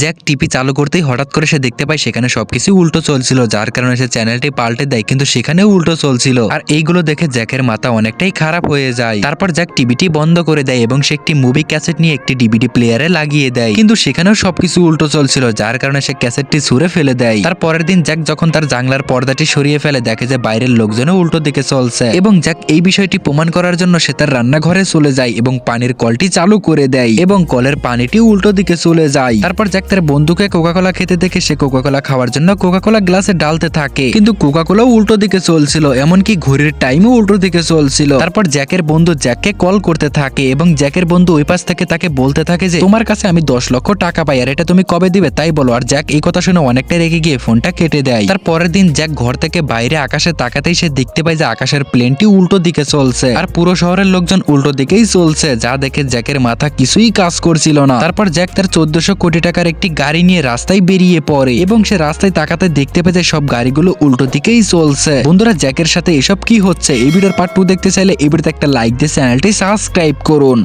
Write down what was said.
Jack TV চালু করতেই হঠাৎ করে সে দেখতে পায় সেখানে সবকিছু উল্টো চলছিল, যার কারণে সে চ্যানেলটি পাল্টে দেয়, কিন্তু সেখানেও উল্টো চলছিল। আর এইগুলো দেখে জ্যাকের মাথা অনেকটাই খারাপ হয়ে যায়। তারপর জ্যাক টিভিটি বন্ধ করে দেয় এবং সে একটি মুভি ক্যাসেট নিয়ে একটি ডিভিডি প্লেয়ারে লাগিয়ে দেয়। কিন্তু সেখানেও সবকিছু উল্টো চলছিল, যার কারণে সে ক্যাসেটটি ছুঁড়ে ফেলে দেয়। তার পরের দিন জ্যাক যখন তার জাংলার পর্দাটি সরিয়ে ফেলে, দেখে যে বাইরের লোকজনও উল্টো দিকে চলছে। এবং জ্যাক এই বিষয়টি প্রমাণ করার জন্য সে তার রান্নাঘরে চলে যায় এবং পানির কলটি চালু করে দেয় এবং কলের পানিটি উল্টো দিকে চলে যায়। তারপর জ্যাক তার বন্ধুকে কোকাকোলা খেতে দেখে সে কোকাকোলা খাওয়ার জন্য কোকাকোলা গ্লাসে ডালতে থাকে। কিন্তু কোকাকোলাও উল্টো দিকে চলছিল, এমনকি ঘড়ির টাইমও উল্টো দিকে চলছিল। তারপর জ্যাকের বন্ধু জ্যাককে কল করতে থাকে এবং জ্যাকের বন্ধু ওই পাশ থেকে তাকে বলতে থাকে যে, তোমার কাছে আমি দশ লক্ষ টাকা পাই আর এটা তুমি কবে দিবে? তাই বলো, আর জ্যাক এই কথা শুনে অনেকটা রেগে গিয়ে ফোনটা কেটে দেয়। তার পরের দিন জ্যাক ঘর থেকে বাইরে আকাশে তাকাতেই সে দেখতে পায় যে আকাশের প্লেনটি উল্টো দিকে চলছে। আর পুরো শহরের লোকজন উল্টো দিকেই চলছে, যা দেখে জ্যাকের মাথা কিছুই কাজ করছিল না। তারপর জ্যাক তার চোদ্দশো কোটি টাকার একটি গাড়ি নিয়ে রাস্তায় বেরিয়ে পড়ে এবং সে রাস্তায় তাকাতে দেখতে পেয়ে যায় সব গাড়িগুলো উল্টো দিকেই চলছে। বন্ধুরা, জ্যাকের সাথে এসব কি হচ্ছে? এই ভিডিওর পার্ট টু দেখতে চাইলে এই ভিডিওতে একটা লাইক দিয়ে চ্যানেলটি সাবস্ক্রাইব করুন।